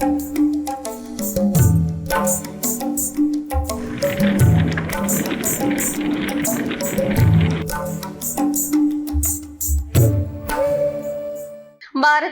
Thank you.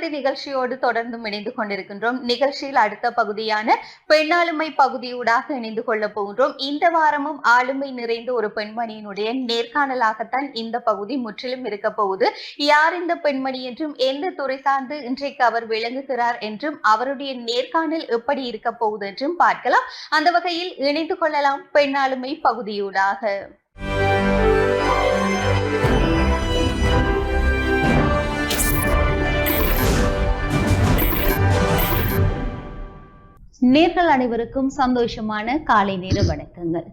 Bharathi நிகழ்ச்சியோடு தொடர்ந்தும் இணைந்து கொண்டிருக்கின்றோம். நிகழ்ச்சியில் அடுத்த பகுதியான பெண்ணாளுமை பகுதியூடாக இணைந்து கொள்ள போகின்றோம். இந்த வாரமும் ஆளுமை நிறைந்த ஒரு பெண்மணியினுடைய நேர்காணலாகத்தான் இந்த பகுதி முற்றிலும் இருக்க போகுது. யார் இந்த பெண்மணி என்றும் எந்த துறை சார்ந்து இன்றைக்கு அவர் விளங்குகிறார் என்றும் அவருடைய நேர்காணல் எப்படி இருக்க போகுது என்றும் பார்க்கலாம். அந்த வகையில் இணைந்து கொள்ளலாம் பெண்ணாளுமை பகுதியூடாக. நேர்கள் அனைவருக்கும் சந்தோஷமான காலை நேர வணக்கங்கள்.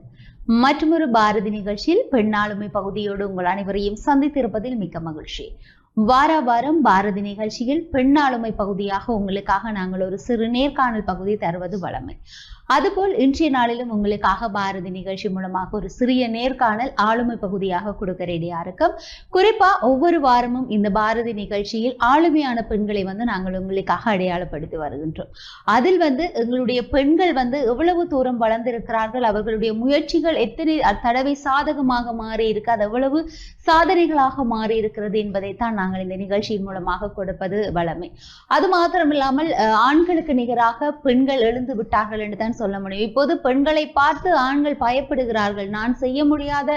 மற்றொரு பாரதி நிகழ்ச்சியில் பெண்ணாளுமை பகுதியோடு உங்கள் அனைவரையும் சந்தித்திருப்பதில் மிக்க மகிழ்ச்சி. வார வாரம் பாரதி நிகழ்ச்சியில் பெண்ணாளுமை பகுதியாக உங்களுக்காக நாங்கள் ஒரு சிறு நேர்காணல் பகுதி தருவது வளமை அதுபோல் இன்றைய நாளிலும் உங்களுக்காக பாரதி நிகழ்ச்சி மூலமாக ஒரு சிறிய நேர்காணல் ஆளுமை பகுதியாக கொடுக்க ரெடியா இருக்கும் குறிப்பா ஒவ்வொரு வாரமும் இந்த பாரதி நிகழ்ச்சியில் ஆளுமையான பெண்களை வந்து நாங்கள் உங்களுக்காக அடையாளப்படுத்தி வருகின்றோம். அதில் வந்து எங்களுடைய பெண்கள் வந்து எவ்வளவு தூரம் வளர்ந்திருக்கிறார்கள் அவர்களுடைய முயற்சிகள் எத்தனை தடவை சாதகமாக மாறி இருக்கு அது எவ்வளவு சாதனைகளாக மாறி இருக்கிறது என்பதைத்தான் நாங்கள் இந்த நிகழ்ச்சியின் மூலமாக கொடுப்பது வளமை. அது மாத்திரமில்லாமல் ஆண்களுக்கு நிகராக பெண்கள் எழுந்து விட்டார்கள் என்று தான் சொல்ல முடியும். இப்போது பெண்களை பார்த்து ஆண்கள் பயப்படுகிறார்கள். நான் செய்ய முடியாத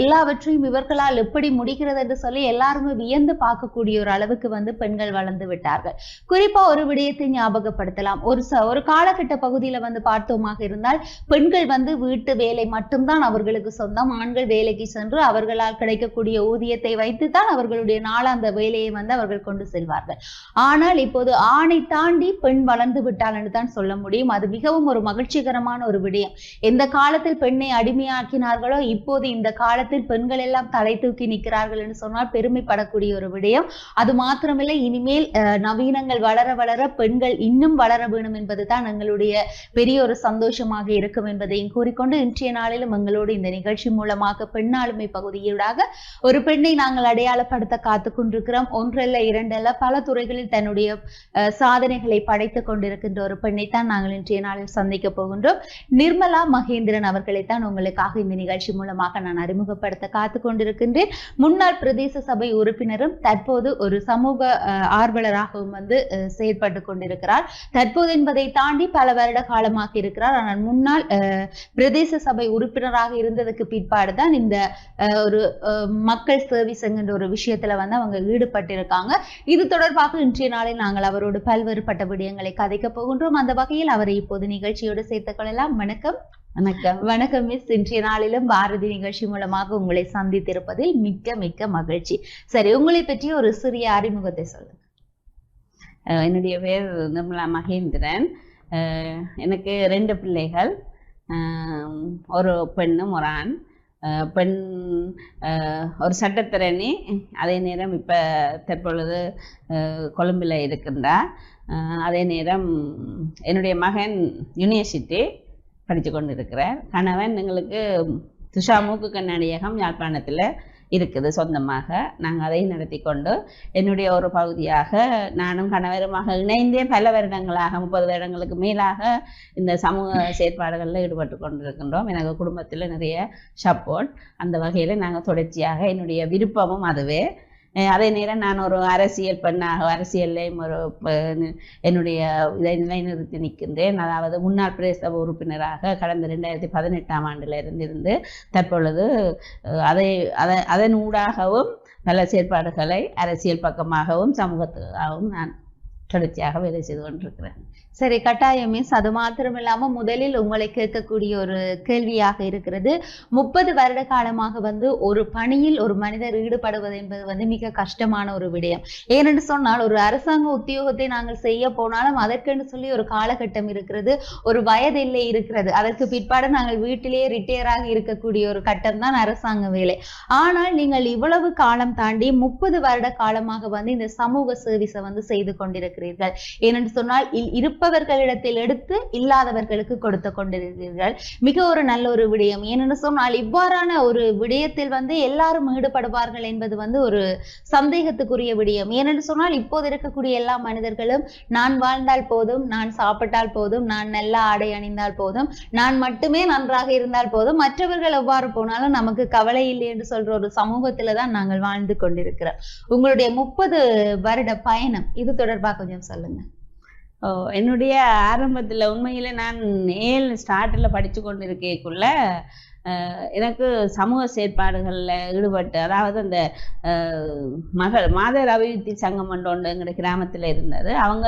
எல்லாவற்றையும் இவர்களால் எப்படி முடிகிறது என்று சொல்லி எல்லாருமே வியந்து பார்க்கக்கூடிய ஒரு அளவுக்கு வந்து பெண்கள் வளர்ந்து விட்டார்கள். குறிப்பா ஒரு விடயத்தை ஞாபகப்படுத்தலாம். ஒரு ச ஒரு காலகட்ட பகுதியில வந்து பார்த்தோமாக இருந்தால் பெண்கள் வந்து வீட்டு வேலை மட்டும்தான் அவர்களுக்கு சொந்தம். ஆண்கள் வேலைக்கு சென்று அவர்களால் கிடைக்கக்கூடிய ஊதியத்தை வைத்து தான் அவர்களுடைய நாளாந்த வேலையை வந்து அவர்கள் கொண்டு செல்வார்கள். ஆனால் இப்போது ஆணை தாண்டி பெண் வளர்ந்து விட்டாள் என்று தான் சொல்ல முடியும். அது மிகவும் ஒரு மகிழ்ச்சி மகிழ்ச்சிகரமான ஒரு விடயம். எந்த காலத்தில் பெண்ணை அடிமையாக்கினார்களோ இப்போது இந்த காலத்தில் பெண்கள் எல்லாம் தலை தூக்கி நிற்கிறார்கள் என்று சொன்னால் பெருமைப்படக்கூடிய ஒரு விடயம். அது மாத்திரமில்லை இனிமேல் நவீனங்கள் வளர வளர பெண்கள் இன்னும் வளர வேணும் என்பதுதான் எங்களுடைய பெரிய ஒரு சந்தோஷமாக இருக்கும் என்பதையும் கூறிக்கொண்டு இன்றைய நாளிலும் எங்களோடு இந்த நிகழ்ச்சி மூலமாக பெண்ணாளுமை பகுதியூடாக ஒரு பெண்ணை நாங்கள் அடையாளப்படுத்த காத்து கொண்டிருக்கிறோம். ஒன்றல்ல இரண்டல்ல பல துறைகளில் தன்னுடைய சாதனைகளை படைத்துக் கொண்டிருக்கின்ற ஒரு பெண்ணைத்தான் நாங்கள் இன்றைய நாளில் சந்திக்க போகின்றோம். நிர்மலா மகேந்திரன் அவர்களை தான் உங்களுக்காக இந்த நிகழ்ச்சி மூலமாக நான் அறிமுகப்படுத்த காத்து கொண்டிருக்கின்றேன் முன்னாள் பிரதேச சபை உறுப்பினரும் தற்போது ஒரு சமூக ஆர்வலராகவும் வந்து செயற்பட்டு கொண்டிருக்கிறார். தற்போது என்பதை தாண்டி பல வருட காலமாக இருக்கிறார். ஆனால் முன்னாள் பிரதேச சபை உறுப்பினராக இருந்ததுக்கு பிற்பாடு தான் இந்த ஒரு மக்கள் சர்வீஸ் என்கின்ற ஒரு விஷயத்துல வந்து அவங்க ஈடுபட்டிருக்காங்க. இது தொடர்பாக இன்றைய நாளில் நாங்கள் அவரோடு பல்வேறுபட்ட விடயங்களை கதைக்க போகின்றோம். அந்த வகையில் அவரை இப்போது நிகழ்ச்சியோடு சேர்த்துக் கொள்ளலாம். வணக்கம். வணக்கம். வணக்கம் மிஸ். இன்றைய நாளிலும் பாரதி நிகழ்ச்சி மூலமாக உங்களை சந்தித்திருப்பதில் மிக்க மிக்க மகிழ்ச்சி. சரி உங்களை பற்றி ஒரு சிறிய அறிமுகத்தை சொல்லுங்க. என்னுடைய பேர் நிர்மலா மகேந்திரன். எனக்கு ரெண்டு பிள்ளைகள். ஒரு பெண்ணும் ஒரு ஆண். பெண் ஒரு சட்டத்திரணி. அதே நேரம் இப்போ தற்பொழுது கொழும்பில் இருக்கின்றார். அதே நேரம் என்னுடைய மகன் யூனிவர்சிட்டி படித்து கொண்டு இருக்கிறார் கணவன் எங்களுக்கு துஷா மூக்கு கண்ணாடியகம் யாழ்ப்பாணத்தில் இருக்குது சொந்தமாக. நாங்கள் அதை நடத்தி கொண்டு என்னுடைய ஒரு பகுதியாக நானும் கணவருமாக இணைந்தே பல வருடங்களாக முப்பது வருடங்களுக்கு மேலாக இந்த சமூக செயற்பாடுகளில் ஈடுபட்டு கொண்டிருக்கின்றோம். எனக்கு குடும்பத்தில் நிறைய சப்போர்ட் அந்த வகையில் நாங்கள் தொடர்ச்சியாக என்னுடைய விருப்பமும் அதுவே. அதே நேரம் நான் ஒரு அரசியல் பெண்ணாக அரசியல்லையும் ஒரு என்னுடைய இதை நிலைநிறுத்தி நிற்கின்றேன். அதாவது முன்னாள் பிரதேச உறுப்பினராக கடந்த ரெண்டாயிரத்தி பதினெட்டாம் ஆண்டில் இருந்திருந்து தற்பொழுது அதை அதை அதன் ஊடாகவும் பல செயற்பாடுகளை அரசியல் பக்கமாகவும் சமூகத்துக்காகவும் நான் தொடர்ச்சியாக வேலை செய்து கொண்டிருக்கிறேன். சரி கட்டாயம். மிஸ் அது மாத்திரம் இல்லாம முதலில் உங்களை கேட்கக்கூடிய ஒரு கேள்வியாக இருக்கிறது. முப்பது வருட காலமாக வந்து ஒரு பணியில் ஒரு மனிதர் ஈடுபடுவது என்பது வந்து மிக கஷ்டமான ஒரு விடயம். ஏனென்று சொன்னால் ஒரு அரசாங்க உத்தியோகத்தை நாங்கள் செய்ய போனாலும் அதற்கென்று சொல்லி ஒரு காலகட்டம் இருக்கிறது. ஒரு வயதில்லை இருக்கிறது. அதற்கு பிற்பாடு நாங்கள் வீட்டிலேயே ரிட்டையராக இருக்கக்கூடிய ஒரு கட்டம் தான் அரசாங்க வேலை. ஆனால் நீங்கள் இவ்வளவு காலம் தாண்டி முப்பது வருட காலமாக வந்து இந்த சமூக சர்வீஸை வந்து செய்து கொண்டிருக்கிறீர்கள். ஏனென்று சொன்னால் இல் இருப்பவர்களிடத்தில் எடுத்து இல்லாதவர்களுக்கு கொடுத்து கொண்டிருக்கிறீர்கள் மிக ஒரு நல்ல ஒரு விடயம். ஏனென்று சொன்னால் இவ்வாறான ஒரு விடயத்தில் வந்து எல்லாரும் ஈடுபடுவார்கள் என்பது வந்து ஒரு சந்தேகத்துக்குரிய விடயம். ஏனென்று சொன்னால் இப்போது இருக்கக்கூடிய எல்லா மனிதர்களும் நான் வாழ்ந்தால் போதும் நான் சாப்பிட்டால் போதும் நான் நல்ல ஆடை அணிந்தால் போதும் நான் மட்டுமே நன்றாக இருந்தால் போதும் மற்றவர்கள் எவ்வாறு போனாலும் நமக்கு கவலை இல்லை என்று சொல்ற ஒரு சமூகத்துல தான் நாங்கள் வாழ்ந்து கொண்டிருக்கிறோம். உங்களுடைய முப்பது வருட பயணம் இது தொடர்பாக கொஞ்சம் சொல்லுங்க. என்னுடைய ஆரம்பத்தில் உண்மையில் நான் ஏழு ஸ்டார்டில் படித்து கொண்டு இருக்கேக்குள்ள எனக்கு சமூக செயற்பாடுகளில் ஈடுபட்டு அதாவது அந்த மகள் மாதர் அபிவிருத்தி சங்கம் ஒன்று எங்களுடைய கிராமத்தில் இருந்தது. அவங்க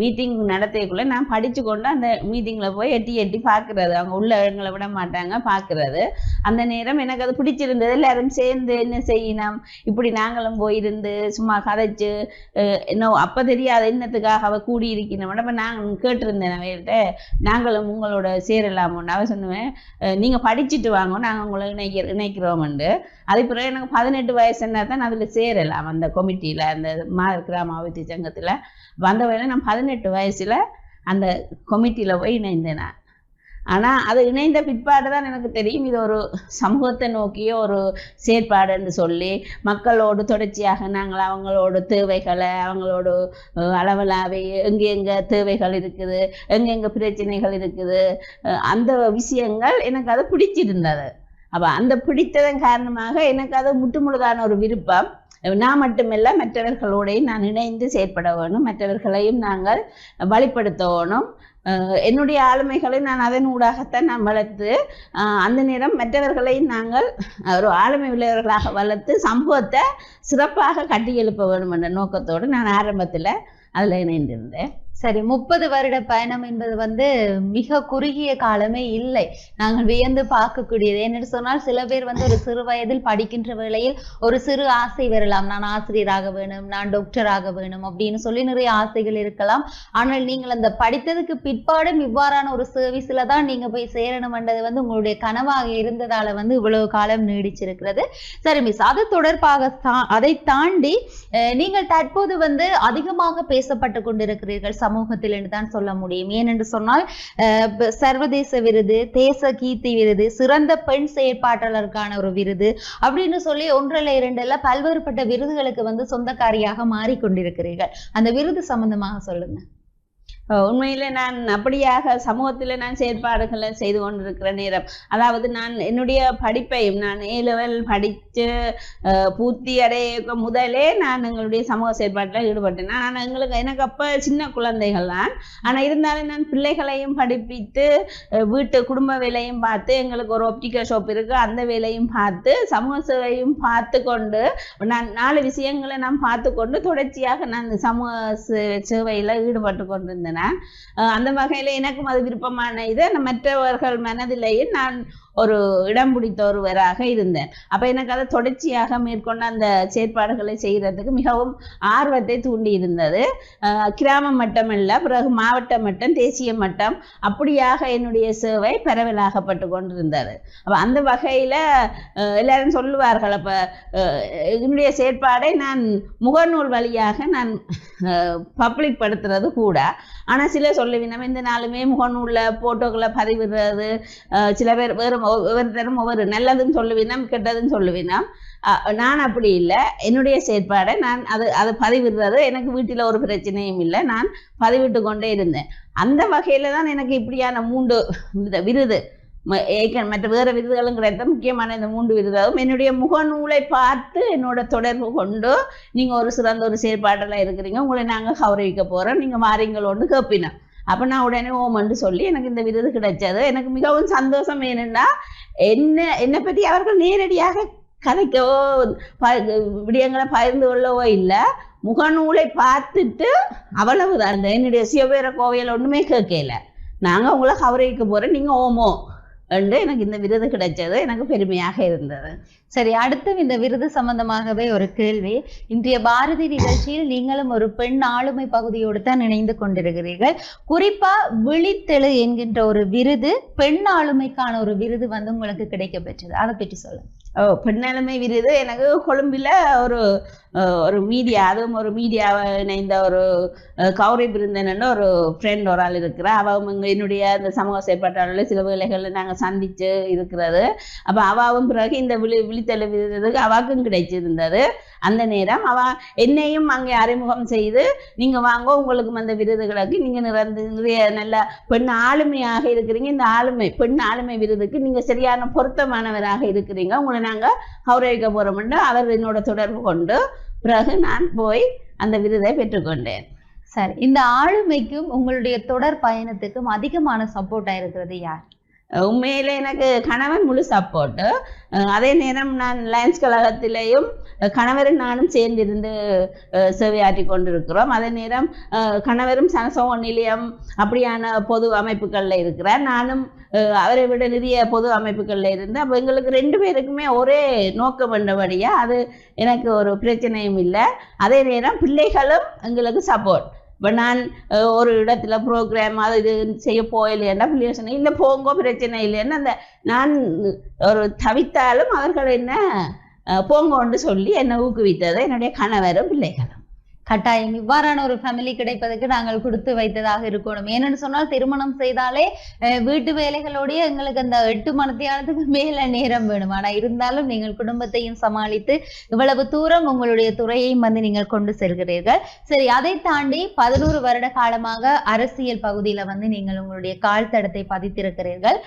மீட்டிங் நடத்தியக்குள்ளே நான் படித்து கொண்டு அந்த மீட்டிங்கில் போய் எட்டி எட்டி பார்க்குறது அவங்க உள்ள எங்களை விட மாட்டாங்க பார்க்குறது அந்த நேரம் எனக்கு அது பிடிச்சிருந்தது. எல்லாரும் சேர்ந்து என்ன செய்யணும் இப்படி நாங்களும் போயிருந்து சும்மா கதைச்சு என்ன அப்போ தெரியாத என்னத்துக்காக அவள் கூடி இருக்கணும் அப்போ நான் கேட்டிருந்தேன் அவர்கிட்ட நாங்களும் உங்களோட சேரலாமோன்னு. அவ சொன்னுவேன் நீங்கள் நீங்க படிச்சுட்டு வாங்க நாங்கள் உங்களை இணைக்க இணைக்கிறோம்ண்டு. அது பிறகு எனக்கு பதினெட்டு வயசுன்னா தான் அதில் சேரலாம் அந்த கொமிட்டியில் அந்த மா கிராம அபிவிருத்தி சங்கத்தில் வந்த வயதில் நான் பதினெட்டு வயசில் அந்த கொமிட்டியில் போய் இணைந்தேன் நான். ஆனால் அது இணைந்த பிற்பாடு தான் எனக்கு தெரியும். இது ஒரு சமூகத்தை நோக்கிய ஒரு செயற்பாடுன்னு சொல்லி மக்களோடு தொடர்ச்சியாக நாங்கள் அவங்களோட தேவைகளை அவங்களோட அளவலாவை எங்கெங்கே தேவைகள் இருக்குது எங்கெங்கே பிரச்சனைகள் இருக்குது அந்த விஷயங்கள் எனக்கு அது பிடிச்சிருந்தது. அப்போ அந்த பிடித்ததன் காரணமாக எனக்கு அது முட்டுமுழுதான ஒரு விருப்பம். நான் மட்டுமல்ல மற்றவர்களோடையும் நான் இணைந்து செயற்பட வேணும். மற்றவர்களையும் நாங்கள் வழிப்படுத்த வேணும். என்னுடைய ஆளுமைகளை நான் அதன் ஊடாகத்தான் நான் வளர்த்து அந்த நேரம் மற்றவர்களையும் நாங்கள் ஒரு ஆளுமை உள்ளவர்களாக வளர்த்து சமூகத்தை சிறப்பாக கட்டி எழுப்ப வேணும் என்ற நோக்கத்தோடு நான் ஆரம்பத்தில் அதில் இணைந்திருந்தேன். சரி முப்பது வருட பயணம் என்பது வந்து மிக குறுகிய காலமே இல்லை. நாங்கள் வியந்து பார்க்கக்கூடியது. என்னென்னு சொன்னால் சில பேர் வந்து ஒரு சிறு வயதில் படிக்கின்ற வேளையில் ஒரு சிறு ஆசை வரலாம். நான் ஆசிரியராக வேணும் நான் டாக்டராக வேணும் அப்படின்னு சொல்லி நிறைய ஆசைகள் இருக்கலாம். ஆனால் நீங்கள் அந்த படித்ததுக்கு பிற்பாடும் இவ்வாறான ஒரு சர்வீஸ்ல தான் நீங்க போய் சேரணும்ன்றது வந்து உங்களுடைய கனவாக இருந்ததால வந்து இவ்வளவு காலம் நீடிச்சிருக்கிறது. சரி மிஸ் அது தொடர்பாக அதை தாண்டி நீங்கள் தற்போது வந்து அதிகமாக பேசப்பட்டு கொண்டிருக்கிறீர்கள். சமூகத்தில் என்று தான் சொல்ல முடியும். ஏனென்று சொன்னால் சர்வதேச விருது தேச கீர்த்தி விருது சிறந்த பெண் செயற்பாட்டாளருக்கான ஒரு விருது அப்படின்னு சொல்லி ஒன்றில் இரண்டுல பல்வேறுபட்ட விருதுகளுக்கு வந்து சொந்தக்காரியாக மாறிக்கொண்டிருக்கிறீர்கள். அந்த விருது சம்பந்தமாக சொல்லுங்க. உண்மையில நான் அப்படியாக சமூகத்தில் நான் செயற்பாடுகளை செய்து கொண்டிருக்கிற நேரம். அதாவது நான் என்னுடைய படிப்பையும் நான் ஏ லெவல் படித்து பூர்த்தி அடைய முதலே நான் எங்களுடைய சமூக செயற்பாட்டில் ஈடுபட்டேன். நான் எங்களுக்கு எனக்கு அப்போ சின்ன குழந்தைகள் தான். ஆனால் இருந்தாலும் நான் பிள்ளைகளையும் படிப்பித்து வீட்டு குடும்ப வேலையும் பார்த்து எங்களுக்கு ஒரு ஒப்டிக்கல் ஷாப் இருக்குது அந்த வேலையும் பார்த்து சமூக சேவையும் பார்த்து கொண்டு நான் நாலு விஷயங்களை நான் பார்த்து கொண்டு தொடர்ச்சியாக நான் சமூக சேவையில் ஈடுபட்டு கொண்டிருந்தேன். அஹ் அந்த வகையில் எனக்கும் அது விருப்பமான இதை. மற்றவர்கள் மனதிலேயே நான் ஒரு இடம் பிடித்த ஒருவராக இருந்தேன். அப்போ எனக்கு அதை தொடர்ச்சியாக மேற்கொண்ட அந்த செயற்பாடுகளை செய்கிறதுக்கு மிகவும் ஆர்வத்தை தூண்டி இருந்தது கிராம மட்டம் இல்லை பிறகு மாவட்ட மட்டம் தேசிய மட்டம் அப்படியாக என்னுடைய சேவை பரவலாகப்பட்டு கொண்டிருந்தது. அப்போ அந்த வகையில் எல்லாரும் சொல்லுவார்கள் அப்போ என்னுடைய செயற்பாடை நான் முகநூல் வழியாக நான் பப்ளிக் படுத்துறது கூட. ஆனால் சிலர் சொல்லுவினம் இந்த நாளுமே முகநூலில் ஃபோட்டோக்களை பதிவிடுறது சில பேர் வேறு ஒவ்வொருத்தரும் ஒவ்வொரு நல்லதுன்னு சொல்லுவினம் கெட்டதுன்னு சொல்லுவினம் நான் அப்படி இல்லை. என்னுடைய செயற்பாடை நான் அது அது பதிவிடுறது எனக்கு வீட்டில் ஒரு பிரச்சனையும் இல்லை. நான் பதிவிட்டு கொண்டே இருந்தேன். அந்த வகையில் தான் எனக்கு இப்படியான மூன்று விருது. ம- மற்ற வேறு விருதுகளும் கிடைத்த முக்கியமான இந்த மூன்று விருதாகவும் என்னுடைய முகநூலை பார்த்து என்னோட தொடர்பு கொண்டு நீங்கள் ஒரு சிறந்த ஒரு செயற்பாட்டில் இருக்கிறீங்க. உங்களை நாங்கள் கௌரவிக்க போகிறோம் நீங்கள் மாறிங்களோன்னு கேட்பினோம் அப்போ நான் உடனே ஓமன்னு சொல்லி எனக்கு இந்த விருது கிடைச்சது. எனக்கு மிகவும் சந்தோஷம் ஏனென்னா என்ன என்னை பற்றி அவர்கள் நேரடியாக கதைக்கவோ ப விடயங்களை பகிர்ந்து கொள்ளவோ இல்லை. முகநூலை பார்த்துட்டு அவ்வளவுதான். இந்த என்னுடைய சிவபேர கோவையில் ஒன்றுமே கேட்கல. நாங்கள் உங்களை கவரிக்க போகிறோம் நீங்கள் ஓமோ. என்று எனக்கு இந்த விருது கிடைச்சது. எனக்கு பெருமையாக இருந்தது. சரி அடுத்து இந்த விருது சம்பந்தமாகவே ஒரு கேள்வி. இன்றைய பாரதி நிகழ்ச்சியில் நீங்களும் ஒரு பெண் ஆளுமை பகுதியோடு தான் இணைந்து கொண்டிருக்கிறீர்கள். குறிப்பா விழித்தெழு என்கின்ற ஒரு விருது பெண் ஆளுமைக்கான ஒரு விருது வந்து உங்களுக்கு கிடைக்க பெற்றது அதை பற்றி சொல்லுங்க. ஓ பெண்ணாளுமை விருது. எனக்கு கொழும்பில் ஒரு ஒரு மீடியா அதுவும் ஒரு மீடியாவை இணைந்த ஒரு கௌரி பிருந்தன் ஒரு ஃப்ரெண்ட் ஒரு ஆள் இருக்கிறா அவங்க என்னுடைய அந்த சமூக செயற்பாட்டாளர்கள் சில வேலைகளில் நாங்கள் சந்திச்சு இருக்கிறது. அப்போ அவாவும் பிறகு இந்த விழி விழித்தெழு விருதுக்கு அவாக்கும் கிடைச்சிருந்தது. அந்த நேரம் அவ என்னையும் அங்கே அறிமுகம் செய்து நீங்கள் வாங்க உங்களுக்கு அந்த விருதுகளுக்கு நீங்கள் நிறந்து நிறைய நல்ல பெண் ஆளுமையாக இருக்கிறீங்க. இந்த ஆளுமை பெண் ஆளுமை விருதுக்கு நீங்கள் சரியான பொருத்தமானவராக இருக்கிறீங்க. உங்களை நாங்கள் கௌரவிக்க போகிறோம்னு அவர் என்னோட தொடர்பு கொண்டு பிறகு நான் போய் அந்த விருதை பெற்றுக்கொண்டேன். சரி இந்த ஆளுமைக்கும் உங்களுடைய தொடர் பயணத்துக்கும் அதிகமான சப்போர்ட் இருக்கிறது யார்? உண்மையிலே எனக்கு கணவன் முழு சப்போர்ட்டு அதே நேரம் நான் லயன்ஸ் கழகத்திலேயும் கணவரும் நானும் சேர்ந்திருந்து அஹ் சேவையாற்றி கொண்டிருக்கிறோம். அதே நேரம் கணவரும் சனசோக நிலையம் அப்படியான பொது அமைப்புகளில் இருக்கிறார். நானும் அவரை விட நிறைய பொது அமைப்புகளில் இருந்து அப்போ எங்களுக்கு ரெண்டு பேருக்குமே ஒரே நோக்கம் வேண்டபடியா அது எனக்கு ஒரு பிரச்சனையும் இல்லை. அதே நேரம் பிள்ளைகளும் எங்களுக்கு சப்போர்ட் இப்போ நான் ஒரு இடத்துல ப்ரோக்ராம் அது இது செய்ய போகலைன்னா பிள்ளைகள் சொன்னேன் இல்லை போங்கோ பிரச்சனை இல்லைன்னு அந்த நான் ஒரு தவித்தாலும் அவர்கள் என்ன போங்கோன்னு சொல்லி என்னை ஊக்குவித்தது என்னுடைய கணவரும் பிள்ளைகளும். கட்டாயம் இவ்வாறான ஒரு ஃபேமிலி கிடைப்பதற்கு நாங்கள் கொடுத்து வைத்ததாக இருக்கணும். ஏன்னு சொன்னால் திருமணம் செய்தாலே வீட்டு வேலைகளோடய எங்களுக்கு அந்த எட்டு மணத்தையானதுக்கு மேல நேரம் வேணும். ஆனா இருந்தாலும் நீங்கள் குடும்பத்தையும் சமாளித்து இவ்வளவு தூரம் உங்களுடைய துறையையும் வந்து நீங்கள் கொண்டு செல்கிறீர்கள். சரி அதை தாண்டி பதினோரு வருட காலமாக அரசியல் பகுதியில வந்து நீங்கள் உங்களுடைய கால் தடத்தை பதித்திருக்கிறீர்கள்.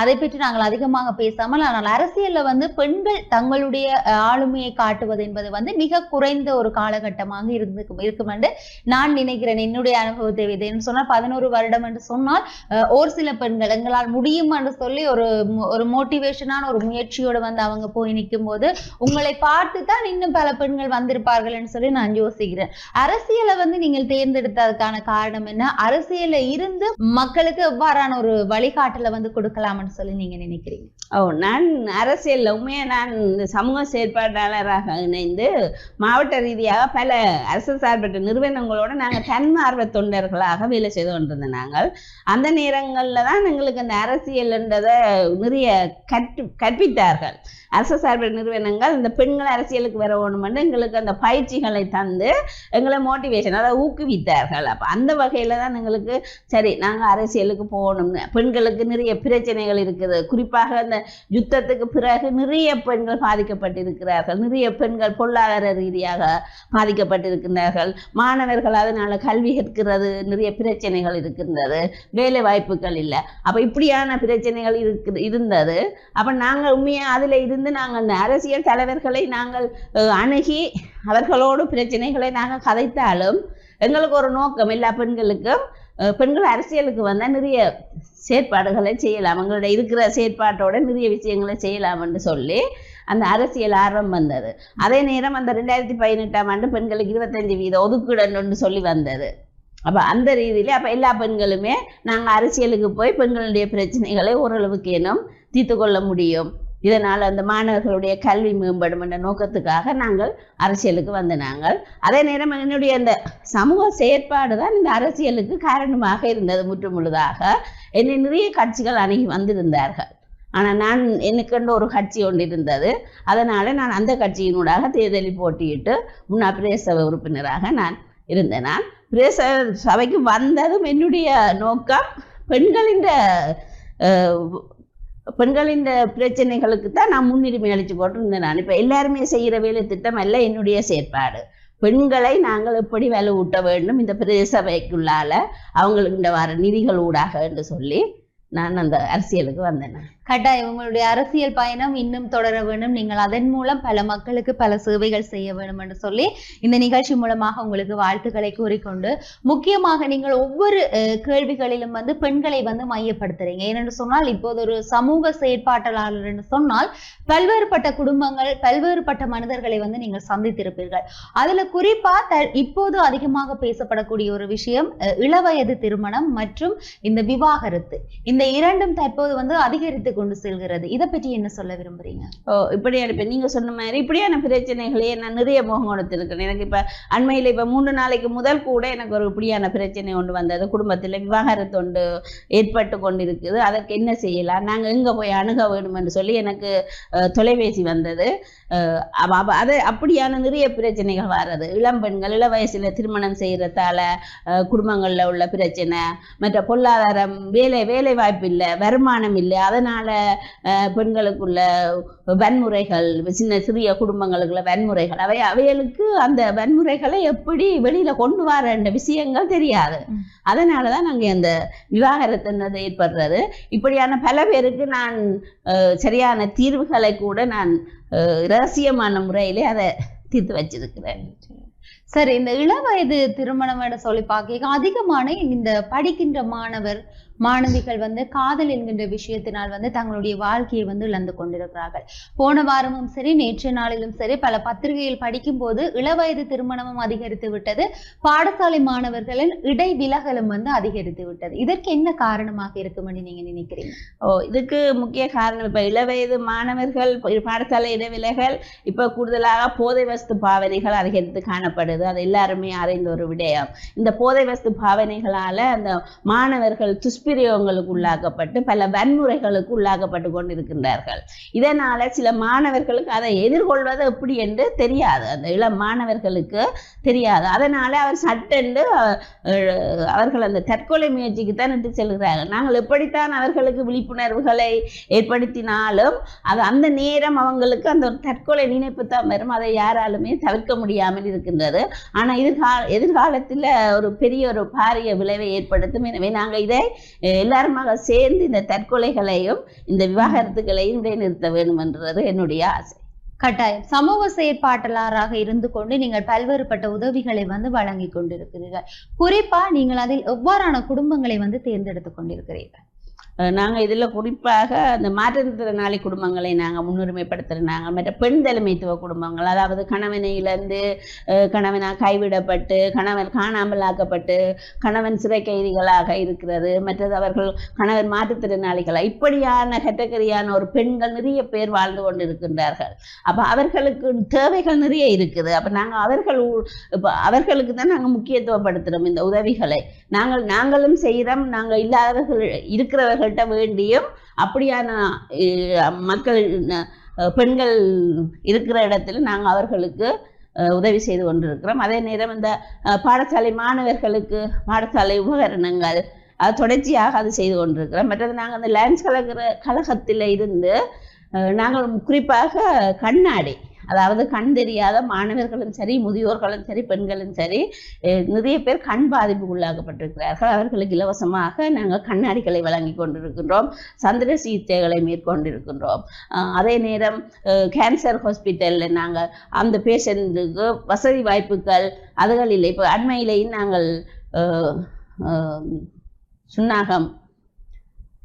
அதை பற்றி நாங்கள் அதிகமாக பேசாமல் ஆனால் அரசியல்ல வந்து பெண்கள் தங்களுடைய ஆளுமையை காட்டுவது என்பது வந்து மிக குறைந்த ஒரு காலகட்டமாக இருந்து இருக்கும் என்று நான் நினைக்கிறேன் என்னுடைய அனுபவத்தை விதை சொன்னால் பதினோரு வருடம் என்று சொன்னால் ஒரு சில பெண்கள் எங்களால் முடியும் என்று சொல்லி ஒரு ஒரு மோட்டிவேஷனான ஒரு முயற்சியோடு வந்து அவங்க போய் நிற்கும் போது உங்களை பார்த்து தான் இன்னும் பல பெண்கள் வந்திருப்பார்கள் என்று சொல்லி நான் யோசிக்கிறேன். அரசியலை வந்து நீங்கள் தேர்ந்தெடுத்ததுக்கான காரணம் என்ன? அரசியல இருந்து மக்களுக்கு எவ்வாறான ஒரு வழிகாட்டலை வந்து கொடுக்கலாம்னு சொல்லி நீங்க நினைக்கிறீங்க? ஓ நான் அரசியல் உண்மையாக நான் இந்த சமூக செயற்பாட்டாளராக இணைந்து மாவட்ட ரீதியாக பல அரசு சார்பற்ற நிறுவனங்களோட நாங்கள் தன்மார்வ தொண்டர்களாக வேலை செய்து கொண்டிருந்தோம் நாங்கள். அந்த நேரங்களில் தான் எங்களுக்கு அந்த அரசியல்ன்றதை நிறைய கற்று கற்பித்தார்கள். அரசு சார்பற்ற நிறுவனங்கள் இந்த பெண்கள் அரசியலுக்கு வர வேணுமென்று எங்களுக்கு அந்த பயிற்சிகளை தந்து எங்களை மோட்டிவேஷன் அதை ஊக்குவித்தார்கள். அப்போ அந்த வகையில் தான் எங்களுக்கு சரி நாங்கள் அரசியலுக்கு போகணும்னு. பெண்களுக்கு நிறைய பிரச்சனைகள் இருக்குது. குறிப்பாக அந்த யுத்தத்துக்கு பிறகு நிறைய பெண்கள் பாதிக்கப்பட்டிருக்கிறார்கள். நிறைய பெண்கள் பொருளாதார ரீதியாக பாதிக்கப்பட்டிருக்கிறார்கள் மாணவர்கள் அதனால கல்வி கற்கிறது நிறைய பிரச்சனைகள் இருக்கின்றது. வேலை வாய்ப்புகள் இல்லை. அப்போ இப்படியான பிரச்சனைகள் இருக்கு இருந்தது. அப்போ நாங்கள் உண்மையாக அதில் இருந்து நாங்கள் அந்த அரசியல் தலைவர்களை நாங்கள் அணுகி அவர்களோடு பிரச்சனைகளை நாங்கள் கதைத்தாலும் எங்களுக்கு ஒரு நோக்கம் எல்லா பெண்களுக்கும் பெண்கள் அரசியலுக்கு வந்தால் நிறைய செயற்பாடுகளை செய்யலாம். அவங்களோட இருக்கிற செயற்பாட்டோட நிறைய விஷயங்களை செய்யலாம்னு சொல்லி அந்த அரசியல் ஆர்வம் வந்தது. அதே நேரம் அந்த ரெண்டாயிரத்தி பதினெட்டாம் ஆண்டு பெண்களுக்கு இருபத்தஞ்சு வீத ஒதுக்கீடுன்னு சொல்லி வந்தது. அப்போ அந்த ரீதியில் அப்போ எல்லா பெண்களுமே நாங்கள் அரசியலுக்கு போய் பெண்களுடைய பிரச்சனைகளை ஓரளவுக்கு ஏனும் தீர்த்து கொள்ள முடியும். இதனால் அந்த மாணவர்களுடைய கல்வி மேம்படும் என்ற நோக்கத்துக்காக நாங்கள் அரசியலுக்கு வந்த நாங்கள். அதே நேரம் என்னுடைய அந்த சமூக செயற்பாடு தான் இந்த அரசியலுக்கு காரணமாக இருந்தது முற்றுமுழுதாக. என்னை நிறைய கட்சிகள் அணுகி வந்திருந்தார்கள். ஆனால் நான் எனக்கென்று ஒரு கட்சி ஒன்று இருந்தது. அதனால் நான் அந்த கட்சியினூடாக தேர்தலில் போட்டியிட்டு முன்னாள் பிரதேச உறுப்பினராக நான் இருந்தேன். நான் பிரதேச சபைக்கு வந்ததும் என்னுடைய நோக்கம் பெண்களின் பெண்கள் இந்த பிரச்சனைகளுக்கு தான் நான் முன்னுரிமை அளித்து போட்டிருந்தேன் நான். இப்போ எல்லாருமே செய்கிற வேலை திட்டம் அல்ல என்னுடைய செயற்பாடு. பெண்களை நாங்கள் எப்படி வேலை ஊட்ட வேண்டும்? இந்த பிரதேசபைக்குள்ளால அவங்களுக்கு இந்த வர நிதிகள் ஊடாக என்று சொல்லி நான் அந்த அரசியலுக்கு வந்தேன் கட்டாயம் உங்களுடைய அரசியல் பயணம் இன்னும் தொடர வேண்டும். நீங்கள் அதன் மூலம் பல மக்களுக்கு பல சேவைகள் செய்ய வேண்டும் என்று சொல்லி இந்த நிகழ்ச்சி மூலமாக உங்களுக்கு வாழ்த்துக்களை கூறிக்கொண்டு முக்கியமாக நீங்கள் ஒவ்வொரு கேள்விகளிலும் வந்து பெண்களை வந்து மையப்படுத்துறீங்க. ஏனென்று சொன்னால் இப்போது ஒரு சமூக செயற்பாட்டாளர் என்று சொன்னால் பல்வேறுபட்ட குடும்பங்கள் பல்வேறுபட்ட மனிதர்களை வந்து நீங்கள் சந்தித்திருப்பீர்கள். அதுல குறிப்பா த- இப்போது அதிகமாக பேசப்படக்கூடிய ஒரு விஷயம் இளவயது திருமணம் மற்றும் இந்த விவாகரத்து. இந்த இரண்டும் தற்போது வந்து அதிகரித்து கொண்டு செல்கிறது. இதை பற்றி என்ன சொல்ல விரும்புறீங்க? ஓ இப்படியான இப்போ நீங்கள் சொன்ன மாதிரி இப்படியான பிரச்சனைகளையே நான் நிறைய முகம் கொடுத்துருக்கேன் எனக்கு இப்போ அண்மையில் இப்போ மூன்று நாளைக்கு முதல் கூட எனக்கு ஒரு இப்படியான பிரச்சனை ஒன்று வந்தது. குடும்பத்தில் விவாகரத்து ஒன்று ஏற்பட்டு கொண்டு இருக்குது அதற்கு என்ன செய்யலாம்? நாங்கள் எங்கே போய் அணுக வேணும் என்று சொல்லி எனக்கு தொலைபேசி வந்தது. அது அப்படியான நிறைய பிரச்சனைகள் வர்றது. இளம் பெண்கள் இள வயசில் திருமணம் செய்கிறதால குடும்பங்களில் உள்ள பிரச்சனை மற்ற பொருளாதாரம் வேலை வேலை வாய்ப்பு இல்லை வருமானம் இல்லை. அதனால அஹ், பெண்களுக்குள்ள வன்முறைகள் சின்ன சிறிய குடும்பங்களுக்குள்ள வன்முறைகள். அவை அவைகளுக்கு அந்த வன்முறைகளை எப்படி வெளியில கொண்டு வர விஷயங்கள் தெரியாது. ம். அதனால தான் நாங்க அந்த விவாகரத்துன்றது ஏற்படுறது. இப்படியான பல பேருக்கு நான் சரியான தீர்வுகளை கூட நான் ரகசியமான முறையிலே அதை தீர்த்து வச்சிருக்கிறேன். சரி இந்த இளவயது திருமணம் என சொல்லி பார்க்க அதிகமான இந்த படிக்கின்ற மாணவர் மாணவிகள் வந்து காதல் என்கின்ற விஷயத்தினால் வந்து தங்களுடைய வாழ்க்கையை வந்து இழந்து கொண்டிருக்கிறார்கள். போன வாரமும் சரி நேற்று நாளிலும் சரி பல பத்திரிகையில் படிக்கும் போது இளவயது திருமணமும் அதிகரித்து விட்டது. பாடசாலை மாணவர்களின் இடைவிலகலும் வந்து அதிகரித்து விட்டது. இதற்கு என்ன காரணமாக இருக்கும்னு நீங்க நினைக்கிறீங்க? ஓ இதுக்கு முக்கிய காரணம் இப்ப இளவயது மாணவர்கள் பாடசாலை இடைவிலகல் இப்ப கூடுதலாக போதை வஸ்து பாவனைகள் அதிகரித்து காணப்படுது. அது எல்லாருமே அறிந்த ஒரு விடயம். இந்த போதை வஸ்து பாவனைகளால அந்த மாணவர்கள் துஷ்பிரயோகங்களுக்கு உள்ளாக்கப்பட்டு பல வன்முறைகளுக்கு உள்ளாக்கப்பட்டு கொண்டிருக்கின்றார்கள் இதனால் சில மாணவர்களுக்கு அதை எதிர்கொள்வது எப்படி என்று தெரியாது. அந்த இளம் மாணவர்களுக்கு தெரியாது. அதனால் அவர் சட்டென்று அவர்கள் அந்த தற்கொலை முயற்சிக்கு தான் இட்டு செல்கிறார்கள். நாங்கள் எப்படித்தான் அவர்களுக்கு விழிப்புணர்வுகளை ஏற்படுத்தினாலும் அது அந்த நேரம் அவங்களுக்கு அந்த ஒரு தற்கொலை நினைப்பு தான் வரும். அதை யாராலுமே தவிர்க்க முடியாமல் இருக்கின்றது. ஆனால் எதிர்கால எதிர்காலத்தில் ஒரு பெரிய ஒரு பாரிய விளைவை ஏற்படுத்தும். எனவே நாங்கள் இதை எல்லாருமாக சேர்ந்து இந்த தற்கொலைகளையும் இந்த விவாகரத்துகளையும் நிறுத்த வேண்டும் என்றது என்னுடைய ஆசை. கட்டாயம். சமூக செயற்பாட்டாளராக இருந்து கொண்டு நீங்கள் பல்வேறுபட்ட உதவிகளை வந்து வழங்கி கொண்டிருக்கிறீர்கள். குறிப்பா நீங்கள் அதில் எவ்வாறான குடும்பங்களை வந்து தேர்ந்தெடுத்து கொண்டிருக்கிறீர்கள்? நாங்கள் நாங்க இதுல குறிப்பாக அந்த மாற்றுத்திறனாளி குடும்பங்களை நாங்க நாங்கள் மற்ற பெண் தலைமைத்துவ குடும்பங்கள் அதாவது கணவனையிலேருந்து கணவனாக கணவனா கைவிடப்பட்டு கணவன் காணாமல் ஆக்கப்பட்டு கணவன் சிறை கைதிகளாக இருக்கிறது. மற்றது அவர்கள் கணவன் மாற்றுத்திறனாளிகளாக இப்படியான கேட்டகரியான ஒரு பெண்கள் நிறைய பேர் வாழ்ந்து கொண்டு இருக்கின்றார்கள் அப்ப அவர்களுக்கு தேவைகள் நிறைய இருக்குது. அப்ப நாங்க அவர்கள் இப்போ அவர்களுக்கு தான் நாங்க முக்கியத்துவப்படுத்துறோம் இந்த உதவிகளை. நாங்கள் நாங்களும் செய்கிறோம் நாங்கள் இல்லாதவர்கள் இருக்கிறவர்கள் கட்ட வேண்டியும் அப்படியான மக்கள் பெண்கள் இருக்கிற இடத்துல நாங்கள் அவர்களுக்கு உதவி செய்து கொண்டிருக்கிறோம். அதே நேரம் இந்த பாடசாலை மாணவர்களுக்கு பாடசாலை உபகரணங்கள் அது தொடர்ச்சியாக அது செய்து கொண்டிருக்கிறோம். மற்றது நாங்கள் அந்த லேன்ஸ் கலகிற கழகத்தில் இருந்து நாங்கள் குறிப்பாக கண்ணாடி அதாவது கண் தெரியாத மாணவர்களும் சரி முதியோர்களும் சரி பெண்களும் சரி நிறைய பேர் கண் பாதிப்புக்கு உள்ளாக்கப்பட்டிருக்கிறார்கள். அவர்களுக்கு இலவசமாக நாங்கள் கண்ணாடிகளை வழங்கி கொண்டிருக்கின்றோம். சந்திர சிகிச்சைகளை மேற்கொண்டிருக்கின்றோம். அதே நேரம் கேன்சர் ஹாஸ்பிட்டலில் நாங்கள் அந்த பேஷண்ட்டுக்கு வசதி வாய்ப்புகள் அதுகள் இல்லை இப்போ அண்மையிலேயும் நாங்கள் சுண்ணாகம்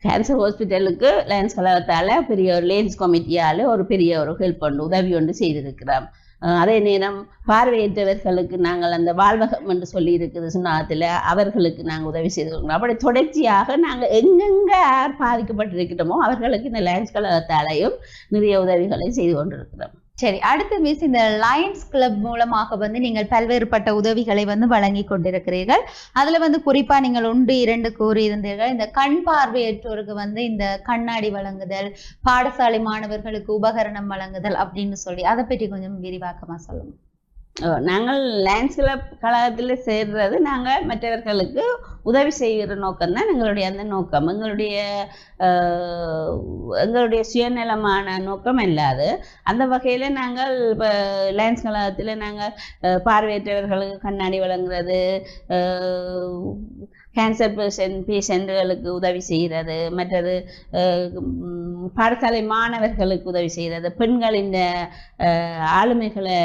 கேன்சர் ஹாஸ்பிட்டலுக்கு லயன்ஸ் கழகத்தால் பெரிய ஒரு லேன்ஸ் கமிட்டியால் ஒரு பெரிய ஒரு ஹெல்ப் ஒன்று உதவி ஒன்று செய்திருக்கிறோம் அதே நேரம் பார்வையற்றவர்களுக்கு நாங்கள் அந்த வாழ்வகம் என்று சொல்லி இருக்குது சுண்ணாகத்தில் அவர்களுக்கு நாங்கள் உதவி செய்து கொடுக்கணும் அப்படி தொடர்ச்சியாக நாங்கள் எங்கெங்கே யார் பாதிக்கப்பட்டிருக்கிறோமோ அவர்களுக்கு இந்த லயன்ஸ் கழகத்தாலையும் நிறைய உதவிகளை செய்து கொண்டிருக்கிறோம். சரி அடுத்து மிஸ் இந்த லயன்ஸ் கிளப் மூலமாக வந்து நீங்கள் பல்வேறுபட்ட உதவிகளை வந்து வழங்கி கொண்டிருக்கிறீர்கள். அதுல வந்து குறிப்பா நீங்கள் ஒன்று இரண்டு கூறியிருந்தீர்கள். இந்த கண் பார்வையற்றோருக்கு வந்து இந்த கண்ணாடி வழங்குதல் பாடசாலை மாணவர்களுக்கு உபகரணம் வழங்குதல் அப்படின்னு சொல்லி அதை பற்றி கொஞ்சம் விரிவாக்கமா சொல்லுங்க. நாங்கள் லயன்ஸ் கிளப் கழகத்தில் சேர்றது நாங்கள் மற்றவர்களுக்கு உதவி செய்கிற நோக்கம் தான் எங்களுடைய அந்த நோக்கம். எங்களுடைய எங்களுடைய சுயநலமான நோக்கம் இல்லாது அந்த வகையில் நாங்கள் இப்போ லைன்ஸ் கழகத்தில் நாங்கள் பார்வையற்றவர்களுக்கு கண்ணாடி வழங்குறது கேன்சர் பேஷண்ட் பேஷண்ட்டுகளுக்கு உதவி செய்கிறது மற்றது பாடசாலை மாணவர்களுக்கு உதவி செய்கிறது பெண்களின் ஆளுமைகளை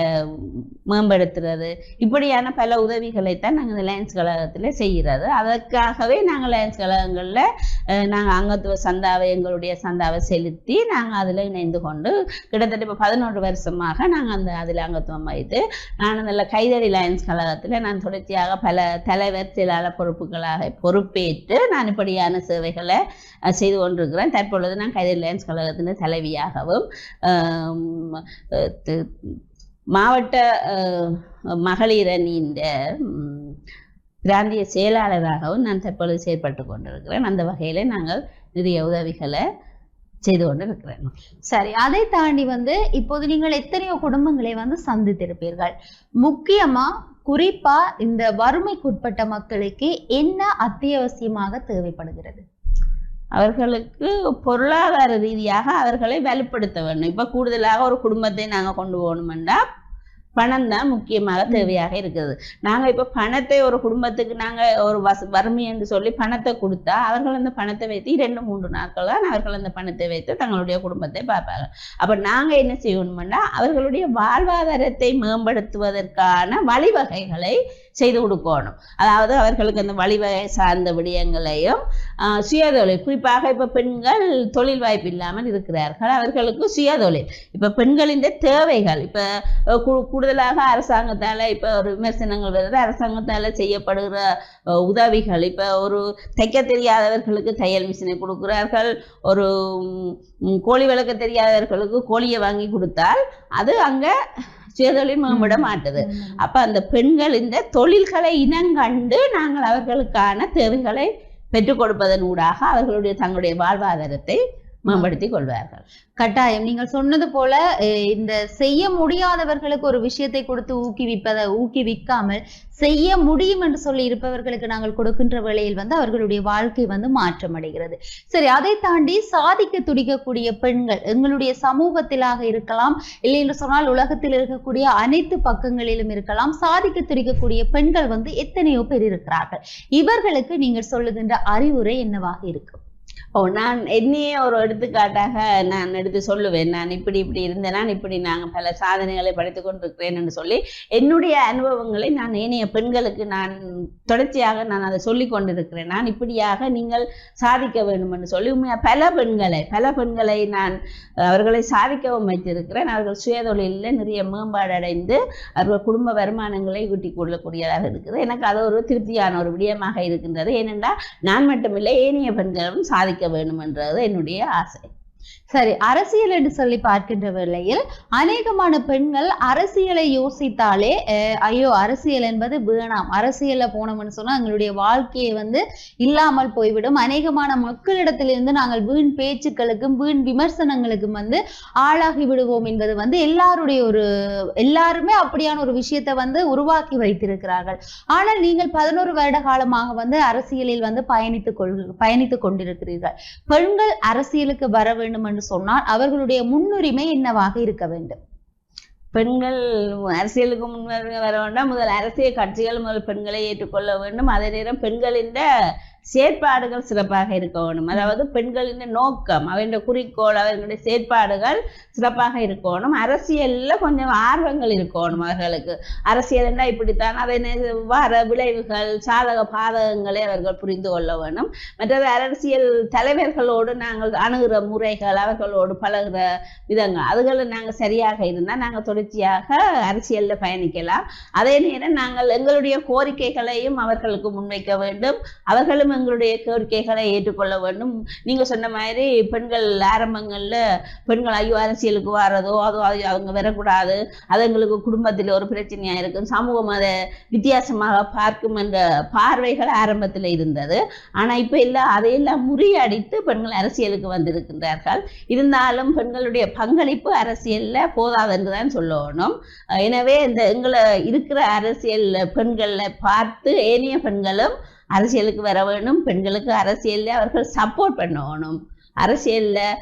மேம்படுத்துறது இப்படியான பல உதவிகளைத்தான் நாங்கள் இந்த லயன்ஸ் கழகத்தில் செய்கிறது அதற்காகவே நாங்கள் லயன்ஸ் கழகங்களில் நாங்கள் அங்கத்துவ சந்தாவை எங்களுடைய சந்தாவை செலுத்தி நாங்கள் அதில் இணைந்து கொண்டு கிட்டத்தட்ட இப்போ பதினொன்று வருஷமாக நாங்கள் அந்த அதில் அங்கத்துவம் வைத்து நான் அதில் கைதடி லயன்ஸ் கழகத்தில் நான் தொடர்ச்சியாக பல தலைவர் செயலாளர் பொறுப்புகளாக பொறுப்பேற்று நான் இப்படியான சேவைகளை செய்து கொண்டிருக்கிறேன். தற்பொழுது நான் கைதடி லயன்ஸ் கழகத்தின் தலைவியாகவும் மாவட்ட மகளிரணி இந்த பிராந்திய செயலாளராகவும் நான் தற்பொழுது செயற்பட்டு கொண்டிருக்கிறேன். அந்த வகையில் நாங்கள் நிறைய உதவிகளை செய்து கொண்டிருக்கிறேன். சரி அதை தாண்டி வந்து இப்போது நீங்கள் எத்தனையோ குடும்பங்களை வந்து சந்தித்திருப்பீர்கள். முக்கியமா குறிப்பா இந்த வறுமைக்குட்பட்ட மக்களுக்கு என்ன அத்தியாவசியமாக தேவைப்படுகிறது? அவர்களுக்கு பொருளாதார ரீதியாக அவர்களை வலுப்படுத்த வேண்டும். இப்போ கூடுதலாக ஒரு குடும்பத்தை நாங்கள் கொண்டு போகணுமெண்டா பணம் தான் முக்கியமாக தேவையாக இருக்குது நாங்கள் இப்போ பணத்தை ஒரு குடும்பத்துக்கு நாங்கள் ஒரு வச வறுமை என்று சொல்லி பணத்தை கொடுத்தா அவர்கள் அந்த பணத்தை வைத்து இரண்டு மூன்று நாட்கள் தான் அவர்கள் அந்த பணத்தை வைத்து தங்களுடைய குடும்பத்தை பார்ப்பாங்க அப்போ நாங்கள் என்ன செய்யணும்னா அவர்களுடைய வாழ்வாதாரத்தை மேம்படுத்துவதற்கான வழிவகைகளை செய்து கொடுக்கணும். அதாவது அவர்களுக்கு அந்த வழிவகை சார்ந்த விடயங்களையும் சுயதொழில். குறிப்பாக இப்போ பெண்கள் தொழில் வாய்ப்பு இல்லாமல் இருக்கிறார்கள். அவர்களுக்கு சுயதொழில். இப்போ பெண்களின் தேவைகள். இப்போ கூடுதலாக அரசாங்கத்தால் இப்போ ஒரு விமர்சனங்கள் வருது. அரசாங்கத்தால் செய்யப்படுகிற உதவிகள். இப்போ ஒரு தைக்க தெரியாதவர்களுக்கு தையல் மிஷினை கொடுக்கிறார்கள். ஒரு கோழி வளர்க்க தெரியாதவர்களுக்கு கோழியை வாங்கி கொடுத்தால் அது அங்கே சுயதொழில் மேம்பட மாட்டுது. அப்ப அந்த பெண்கள் இந்த தொழில்களை இனங்கண்டு நாங்கள் அவர்களுக்கான தேவைகளை பெற்றுக் கொடுப்பதன் ஊடாக அவர்களுடைய தங்களுடைய வாழ்வாதாரத்தை மேம்படுத்தி கொள்வார்கள். கட்டாயம் நீங்கள் சொன்னது போல இந்த செய்ய முடியாதவர்களுக்கு ஒரு விஷயத்தை கொடுத்து ஊக்குவிப்பதை ஊக்குவிக்காமல் செய்ய முடியும் என்று சொல்லி இருப்பவர்களுக்கு நாங்கள் கொடுக்கின்ற வேளையில் வந்து அவர்களுடைய வாழ்க்கை வந்து மாற்றம் அடைகிறது சரி அதை தாண்டி சாதிக்க துடிக்கக்கூடிய பெண்கள் எங்களுடைய சமூகத்திலாக இருக்கலாம் இல்லை என்று சொன்னால் உலகத்தில் இருக்கக்கூடிய அனைத்து பக்கங்களிலும் இருக்கலாம் சாதிக்க துடிக்கக்கூடிய பெண்கள் வந்து எத்தனையோ பேர் இருக்கிறார்கள். இவர்களுக்கு நீங்கள் சொல்லுகின்ற அறிவுரை என்னவாக இருக்கும்? ஓ நான் என்னையே ஒரு எடுத்துக்காட்டாக நான் எடுத்து சொல்லுவேன். நான் இப்படி இப்படி இருந்தேன் நான் இப்படி நாங்கள் பல சாதனைகளை படித்து கொண்டிருக்கிறேன் என்று சொல்லி என்னுடைய அனுபவங்களை நான் ஏனைய பெண்களுக்கு நான் தொடர்ச்சியாக நான் அதை சொல்லி கொண்டிருக்கிறேன். நான் இப்படியாக நீங்கள் சாதிக்க வேண்டும் என்று சொல்லி உண்மையாக பல பெண்களை பல பெண்களை நான் அவர்களை சாதிக்கவும் வைத்திருக்கிறேன். அவர்கள் சுயதொழிலில் நிறைய மேம்பாடு அடைந்து அவர்கள் குடும்ப வருமானங்களை ஈட்டிக் கொள்ளக்கூடியதாக இருக்குது எனக்கு அது ஒரு திருப்தியான ஒரு விடயமாக இருக்கின்றது. ஏனென்றால் நான் மட்டுமில்லை ஏனைய பெண்களும் சாதிக்க வேண்டும் என்றது என்னுடைய ஆசை. சரி அரசியல் என்று சொல்லி பார்க்கின்ற வேளையில் அநேகமான பெண்கள் அரசியலை யோசித்தாலே ஐயோ அரசியல் என்பது வேணாம். அரசியல்ல போனோம்னு சொன்னா எங்களுடைய வாழ்க்கையை வந்து இல்லாமல் போய்விடும். அநேகமான மக்களிடத்திலிருந்து நாங்கள் வீண் பேச்சுக்களுக்கும் வீண் விமர்சனங்களுக்கும் வந்து ஆளாகி விடுவோம் என்பது வந்து எல்லாருடைய ஒரு எல்லாருமே அப்படியான ஒரு விஷயத்தை வந்து உருவாக்கி வைத்திருக்கிறார்கள். ஆனால் நீங்கள் பதினோரு வருட காலமாக வந்து அரசியலில் வந்து பயணித்துக் கொள் பயணித்துக் கொண்டிருக்கிறீர்கள். பெண்கள் அரசியலுக்கு வர வேண்டும் என்று சொன்னால் அவர்களுடைய முன்னுரிமை என்னவாக இருக்க வேண்டும்? பெண்கள் அரசியலுக்கு முன்வர வர வேண்டாம். முதல் அரசியல் கட்சிகள் முதல் பெண்களை ஏற்றுக்கொள்ள வேண்டும். அதே நேரம் பெண்களின் செயற்பாடுகள் சிறப்பாக இருக்க அதாவது பெண்களின் நோக்கம் அவருடைய குறிக்கோள் அவர்களுடைய செயற்பாடுகள் சிறப்பாக இருக்கணும். அரசியலில் கொஞ்சம் ஆர்வங்கள் இருக்கணும் அவர்களுக்கு. அரசியல்னா இப்படித்தான். அதை வர விளைவுகள் சாதக பாதகங்களை அவர்கள் புரிந்து கொள்ள வேணும். மற்றது அரசியல் தலைவர்களோடு நாங்கள் அணுகிற முறைகள் அவர்களோடு பழகுற விதங்கள் அதுகளை நாங்கள் சரியாக இருந்தால் நாங்கள் தொடர்ச்சியாக அரசியலில் பயணிக்கலாம். அதே நேரம் நாங்கள் எங்களுடைய கோரிக்கைகளையும் அவர்களுக்கு முன்வைக்க வேண்டும். அவர்களும் எங்களுடைய கோரிக்கைகளை ஏற்றுக்கொள்ள வேண்டும். நீங்கள் சொன்ன மாதிரி பெண்கள் ஆரம்பங்களில் பெண்கள் ஐயோ அரசியலுக்கு வர்றதோ அதோ அது அவங்க வரக்கூடாது. அது எங்களுக்கு குடும்பத்தில் ஒரு பிரச்சனையாக இருக்கும். சமூகம் அதை வித்தியாசமாக பார்க்கும் என்ற பார்வைகள் ஆரம்பத்தில் இருந்தது. ஆனால் இப்போ எல்லாம் அதையெல்லாம் முறியடித்து பெண்கள் அரசியலுக்கு வந்திருக்கின்றார்கள். இருந்தாலும் பெண்களுடைய பங்களிப்பு அரசியலில் போதாதென்று தான் சொல்லணும். எனவே இந்த எங்களை இருக்கிற அரசியல் பெண்களை பார்த்து ஏனைய பெண்களும் அரசியலுக்கு வர வேணும் பெண்களுக்கு அரசியலில் அவர்கள் சப்போர்ட் பண்ணணும். அரசியலில்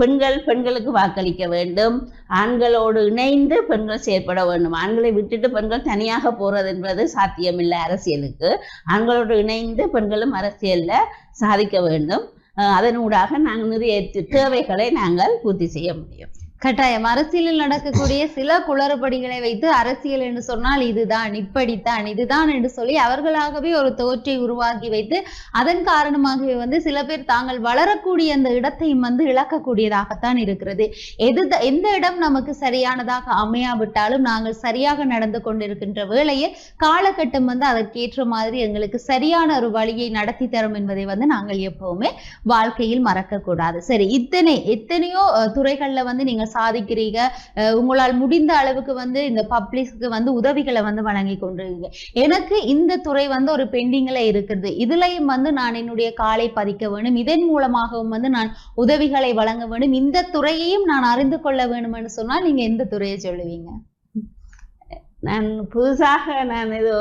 பெண்கள் பெண்களுக்கு வாக்களிக்க வேண்டும். ஆண்களோடு இணைந்து பெண்கள் செயற்பட வேண்டும். ஆண்களை விட்டுட்டு பெண்கள் தனியாக போகிறது என்பது சாத்தியமில்லை அரசியலுக்கு. ஆண்களோடு இணைந்து பெண்களும் அரசியலில் சாதிக்க வேண்டும். அதனூடாக நாங்கள் நிறைய தேவைகளை நாங்கள் பூர்த்தி செய்ய முடியும். கட்டாயம். அரசியலில் நடக்கக்கூடிய சில குளறுபடிகளை வைத்து அரசியல் என்று சொன்னால் இதுதான் இப்படித்தான் இதுதான் என்று சொல்லி அவர்களாகவே ஒரு தோற்றை உருவாக்கி வைத்து அதன் காரணமாகவே வந்து சில பேர் தாங்கள் வளரக்கூடிய அந்த இடத்தையும் வந்து இழக்கக்கூடியதாகத்தான் இருக்கிறது. எது எந்த இடம் நமக்கு சரியானதாக அமையாவிட்டாலும் நாங்கள் சரியாக நடந்து கொண்டிருக்கின்ற வேளையில் காலகட்டம் வந்து அதற்கேற்ற மாதிரி எங்களுக்கு சரியான ஒரு வழியை நடத்தி தரும் என்பதை வந்து நாங்கள் எப்பவுமே வாழ்க்கையில் மறக்கக்கூடாது. சரி இத்தனை எத்தனையோ துறைகள்ல வந்து நீங்க சாதிக்கிறீங்க. உங்களால் முடிந்த அளவுக்கு வந்து இந்த பப்ளிக்ஸ்க்கு வந்து உதவிகளை வந்து வழங்கி கொண்டிருக்கீங்க. எனக்கு இந்த துறை வந்து ஒரு பெண்டிங்ல இருக்குது. இதுலயும் வந்து நான் என்னுடைய காலை பதிக்க வேண்டும் இதன் மூலமாகவும் வந்து நான் உதவிகளை வழங்க வேண்டும் இந்த துறையையும் நான் அறிந்து கொள்ள வேண்டும் சொன்னால் நீங்க எந்த துறையை சொல்லுவீங்க? நான் புதுசாக நான் ஏதோ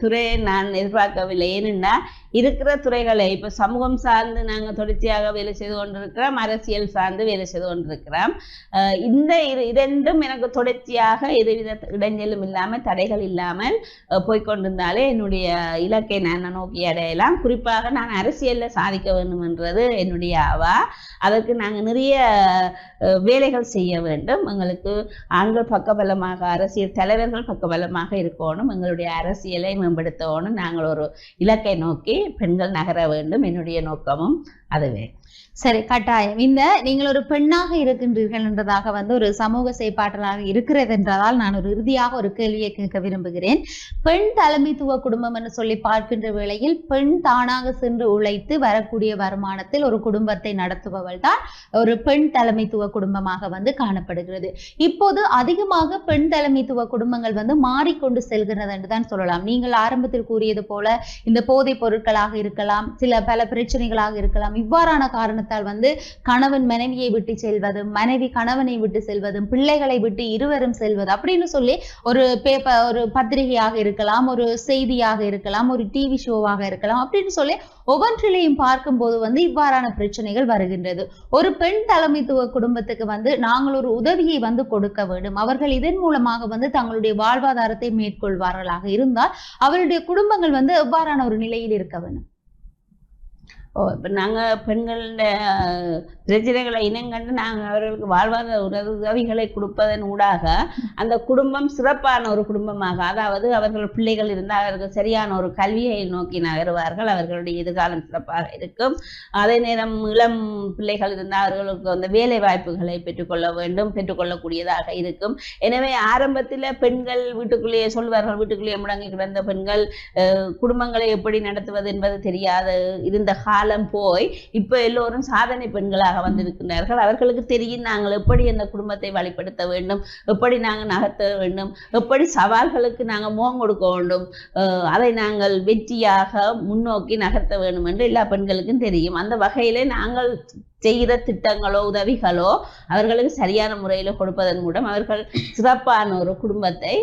துறையை நான் எதிர்பார்க்கவில்லை. ஏனென்னா இருக்கிற துறைகளை இப்போ சமூகம் சார்ந்து நாங்கள் தொடர்ச்சியாக வேலை செய்து கொண்டிருக்கிறோம் அரசியல் சார்ந்து வேலை செய்து கொண்டிருக்கிறோம். இந்த இரு இரண்டும் எனக்கு தொடர்ச்சியாக எதுவித இடைஞ்சலும் இல்லாமல் தடைகள் இல்லாமல் போய்கொண்டிருந்தாலே போய்க்கொண்டிருந்தாலே என்னுடைய இலக்கை நான் நோக்கி அடையலாம். குறிப்பாக நான் அரசியலில் சாதிக்க வேண்டும் என்றது என்னுடைய ஆவா. அதற்கு நாங்கள் நிறைய வேலைகள் செய்ய வேண்டும். எங்களுக்கு ஆண்கள் பக்கபலமாக அரசியல் தலைவர்கள் பக்கபலமாக இருக்கணும். எங்களுடைய அரசியலை மேம்படுத்தணும். நாங்கள் ஒரு இலக்கை நோக்கி பெண்கள் நகர வேண்டும். என்னுடைய நோக்கமும் அதுவே. சரி கட்டாயம். இந்த நீங்கள் ஒரு பெண்ணாக இருக்கின்றீர்கள் என்றதாக வந்து ஒரு சமூக செயற்பாட்டலாக இருக்கிறது என்றதால் நான் ஒரு இறுதியாக ஒரு கேள்வியை கேட்க விரும்புகிறேன். பெண் தலைமைத்துவ குடும்பம் என்று சொல்லி பார்க்கின்ற வேளையில் பெண் தானாக சென்று உழைத்து வரக்கூடிய வருமானத்தில் ஒரு குடும்பத்தை நடத்துபவள் தான் ஒரு பெண் தலைமைத்துவ குடும்பமாக வந்து காணப்படுகிறது. இப்போது அதிகமாக பெண் தலைமைத்துவ குடும்பங்கள் வந்து மாறிக்கொண்டு செல்கிறது என்று தான் சொல்லலாம். நீங்கள் ஆரம்பத்தில் கூறியது போல இந்த போதைப் பொருட்களாக இருக்கலாம் சில பல பிரச்சனைகளாக இருக்கலாம். இவ்வாறான காரணத்தால் வந்து கணவன் மனைவியை விட்டு செல்வதும் மனைவி கணவனை விட்டு செல்வதும் பிள்ளைகளை விட்டு இருவரும் செல்வது அப்படின்னு சொல்லி ஒரு பேப்பர் ஒரு பத்திரிகையாக இருக்கலாம் ஒரு செய்தியாக இருக்கலாம் ஒரு டிவி ஷோவாக இருக்கலாம் அப்படின்னு சொல்லி ஒவ்வொன்றிலையும் பார்க்கும்போது வந்து இவ்வாறான பிரச்சனைகள் வருகின்றது. ஒரு பெண் தலைமைத்துவ குடும்பத்துக்கு வந்து நாங்கள் ஒரு உதவியை வந்து கொடுக்க வேண்டும். அவர்கள் இதன் மூலமாக வந்து தங்களுடைய வாழ்வாதாரத்தை மேற்கொள்வார்களாக இருந்தால் அவருடைய குடும்பங்கள் வந்து எவ்வாறான ஒரு நிலையில் இருக்க வேண்டும்? இப்போ நாங்கள் பெண்கள பிரச்சனைகளை இனங்கண்டு நாங்கள் அவர்களுக்கு வாழ்வாதார உதவி- உதவிகளை கொடுப்பதன் ஊடாக அந்த குடும்பம் சிறப்பான ஒரு குடும்பமாக அதாவது அவர்கள் பிள்ளைகள் இருந்தால் அவர்கள் சரியான ஒரு கல்வியை நோக்கி நகருவார்கள் அவர்களுடைய எதிர்காலம் சிறப்பாக இருக்கும். அதே நேரம் இளம் பிள்ளைகள் இருந்தால் அவர்களுக்கு அந்த வேலை வாய்ப்புகளை பெற்றுக்கொள்ள வேண்டும் பெற்றுக்கொள்ளக்கூடியதாக இருக்கும். எனவே ஆரம்பத்தில் பெண்கள் வீட்டுக்குள்ளேயே சொல்வார்கள் வீட்டுக்குள்ளேயே முடங்கி கிடந்த பெண்கள் குடும்பங்களை எப்படி நடத்துவது என்பது தெரியாத இருந்த காலம் போய் இப்போ எல்லோரும் சாதனை பெண்களாக வந்திருக்கிறார்கள். அவர்களுக்கு தெரியும் நாங்கள் எப்படி அந்த குடும்பத்தை வழிப்படுத்த வேண்டும் எப்படி நாங்கள் நகர்த்த வேண்டும் எப்படி சவால்களுக்கு நாங்கள் முகம் கொடுக்க வேண்டும் அதை நாங்கள் வெற்றியாக முன்னோக்கி நகர்த்த வேண்டும் என்று எல்லா பெண்களுக்கும் தெரியும். அந்த வகையிலே நாங்கள் செய்கிற திட்டங்களோ உதவிகளோ அவர்களுக்கு சரியான முறையில் கொடுப்பதன் மூலம் அவர்கள் சிறப்பான ஒரு குடும்பத்தை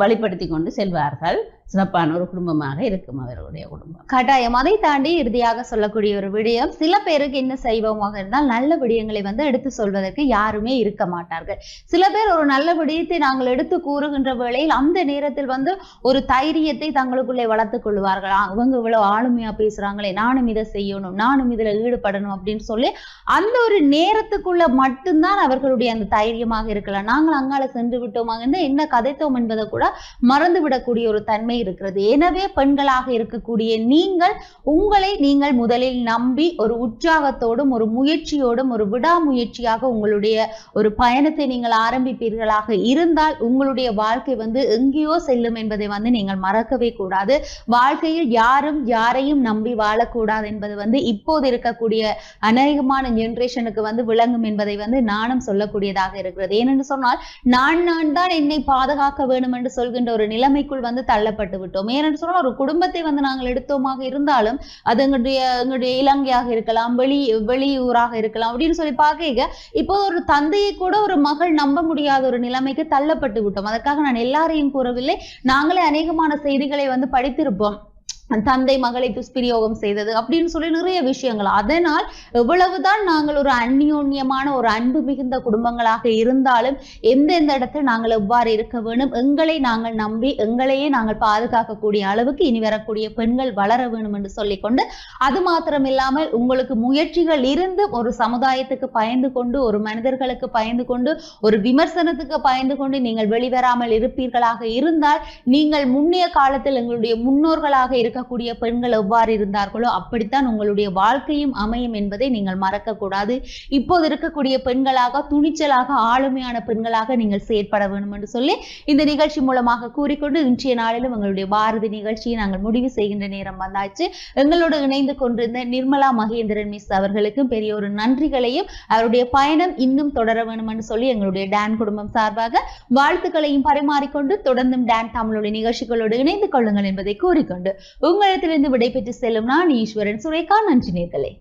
வழிப்படுத்தி கொண்டு செல்வார்கள். சிறப்பான ஒரு குடும்பமாக இருக்கும் அவர்களுடைய குடும்பம். கட்டாயம் அதை தாண்டி இறுதியாக சொல்லக்கூடிய ஒரு விடயம் சில பேருக்கு என்ன செய்வோமாக இருந்தால் நல்ல விடயங்களை வந்து எடுத்து சொல்வதற்கு யாருமே இருக்க மாட்டார்கள். சில பேர் ஒரு நல்ல விடயத்தை நாங்கள் எடுத்து கூறுகின்ற வேளையில் அந்த நேரத்தில் வந்து ஒரு தைரியத்தை தங்களுக்குள்ளே வளர்த்துக் கொள்வார்கள். அவங்க இவங்க இவ்வளவு ஆளுமையா பேசுறாங்களே நானும் இதை செய்யணும் நானும் இதுல ஈடுபடணும் அப்படின்னு சொல்லி அந்த ஒரு நேரத்துக்குள்ள மட்டும்தான் அவர்களுடைய அந்த தைரியமாக இருக்கலாம். நாங்கள் அங்கால சென்று விட்டோமாக என்ன கதைத்தோம் என்பதை கூட மறந்து விடக்கூடிய ஒரு தன்மை இருக்கிறது. எனவே பெண்களாக இருக்கக்கூடிய நீங்கள் உங்களை நீங்கள் முதலில் நம்பி ஒரு உற்சாகத்தோடும் ஒரு முயற்சியோடும் ஒரு விடாமுயற்சியாக உங்களுடைய ஒரு பயணத்தை நீங்கள் ஆரம்பிப்பீர்களாக இருந்தால் உங்களுடைய வாழ்க்கை வந்து எங்கேயோ செல்லும் என்பதை வந்து நீங்கள் மறக்கவே கூடாது. வாழ்க்கையில் யாரும் யாரையும் நம்பி வாழக்கூடாது என்பது வந்து இப்போது இருக்கக்கூடிய அநேகமான ஜென்ரேஷனுக்கு வந்து விளங்கும் என்பதை வந்து நானும் சொல்லக்கூடியதாக இருக்கிறது. ஏனென்று சொன்னால் நான் நான் தான் என்னை பாதுகாக்க வேண்டும் என்று சொல்கின்ற ஒரு நிலைமைக்குள் வந்து தள்ளப்படும் விட்டோம் ஏனென்று சொன்னால் ஒரு குடும்பத்தை வந்து நாங்கள் எடுத்தோமாக இருந்தாலும் அது எங்களுடைய எங்களுடைய இலங்கையாக இருக்கலாம் வெளி வெளியூராக இருக்கலாம் அப்படின்னு சொல்லி பார்க்க இப்போ ஒரு தந்தையை கூட ஒரு மகள் நம்ப முடியாத ஒரு நிலைமைக்கு தள்ளப்பட்டு விட்டோம் அதற்காக நான் எல்லாரையும் கூறவில்லை. நாங்களே அநேகமான செய்திகளை வந்து படித்திருப்போம். தந்தை மகளை துஷ்பிரயோகம் செய்தது அப்படின்னு சொல்லி நிறைய விஷயங்கள். அதனால் எவ்வளவுதான் நாங்கள் ஒரு அந்நியோன்யமான ஒரு அன்பு மிகுந்த குடும்பங்களாக இருந்தாலும் எந்தெந்த இடத்துல நாங்கள் எவ்வாறு இருக்க வேணும் எங்களை நாங்கள் நம்பி எங்களையே நாங்கள் பாதுகாக்கக்கூடிய அளவுக்கு இனி வரக்கூடிய பெண்கள் வளர வேணும் என்று சொல்லிக்கொண்டு அது மாத்திரம் இல்லாமல் உங்களுக்கு முயற்சிகள் இருந்து ஒரு சமுதாயத்துக்கு பயந்து கொண்டு ஒரு மனிதர்களுக்கு பயந்து கொண்டு ஒரு விமர்சனத்துக்கு பயந்து கொண்டு நீங்கள் வெளிவராமல் இருப்பீர்களாக இருந்தால் நீங்கள் முன்னைய காலத்தில் எங்களுடைய முன்னோர்களாக இருக்கக்கூடிய பெண்கள் எவ்வாறு இருந்தார்களோ அப்படித்தான் உங்களுடைய வாழ்க்கையும் அமையும் என்பதை நீங்கள் மறக்கக்கூடாது. இப்போது இருக்கக்கூடிய பெண்களாக துணிச்சலாக ஆளுமையான பெண்களாக நீங்கள் செயற்பட வேண்டும் என்று சொல்லி இந்த நிகழ்ச்சி மூலமாக கூறிக்கொண்டு இன்றைய நாளிலும் எங்களுடைய பாரதி நிகழ்ச்சியை நாங்கள் முடிவு செய்கின்ற நேரம் வந்தாச்சு. எங்களோடு இணைந்து கொண்டிருந்த நிர்மலா மகேந்திரன் மிஸ் அவர்களுக்கும் பெரிய ஒரு நன்றிகளையும் அவருடைய பயணம் இன்னும் தொடர வேண்டும் என்று சொல்லி எங்களுடைய டான் குடும்பம் சார்பாக வாழ்த்துக்களையும் பரிமாறிக்கொண்டு தொடர்ந்தும் டான் தமிழுடைய நிகழ்ச்சிகளோடு இணைந்து கொள்ளுங்கள் என்பதை கூறிக்கொண்டு உங்களிடத்திலிருந்து விடைபெற்று செல்லும் நான் ஈஸ்வரன். சுரேகா நன்றி நேர்களே.